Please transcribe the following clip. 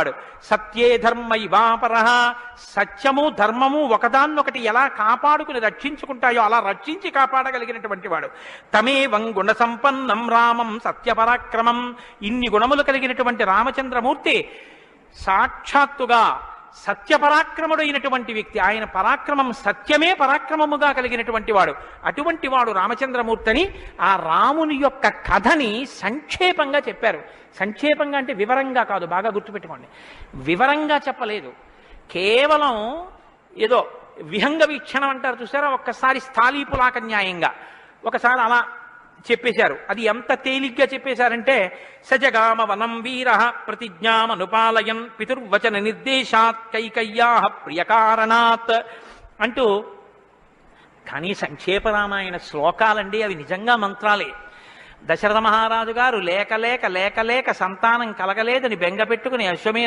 వాడు. సత్యే ధర్మ ఇవాపర. సత్యము ధర్మము ఒకదాన్నొకటి ఎలా కాపాడుకుని రక్షించుకుంటాయో అలా రక్షించి కాపాడగలిగినటువంటి వాడు. తమేవం గుణ సంపన్నం రామం సత్యపరాక్రమం. ఇన్ని గుణములు కలిగినటువంటి రామచంద్రమూర్తి సాక్షాత్తుగా సత్యపరాక్రముడైనటువంటి వ్యక్తి. ఆయన పరాక్రమం సత్యమే పరాక్రమముగా కలిగినటువంటి వాడు. అటువంటి వాడు రామచంద్రమూర్తిని ఆ రాముని యొక్క కథని సంక్షేపంగా చెప్పారు. సంక్షేపంగా అంటే వివరంగా కాదు బాగా గుర్తుపెట్టుకోండి. వివరంగా చెప్పలేదు. కేవలం ఏదో విహంగ వీక్షణం అంటారు చూసారా? ఒక్కసారి స్థాళీపులాక న్యాయంగా. ఒకసారి అలా చెప్పేశారు. అది ఎంత తేలిగ్గా చెప్పేశారంటే సజగామ వనం వీర ప్రతిజ్ఞామనుపాలయన్ పితుర్వచన నిర్దేశాత్ కైకయ్యా ప్రియకారణాత్ అంటూ కానీ సంక్షేప రామాయణ శ్లోకాలండి అవి నిజంగా మంత్రాలే. దశరథ మహారాజు గారు లేక లేక లేక లేక సంతానం కలగలేదని బెంగ పెట్టుకుని అశ్వమే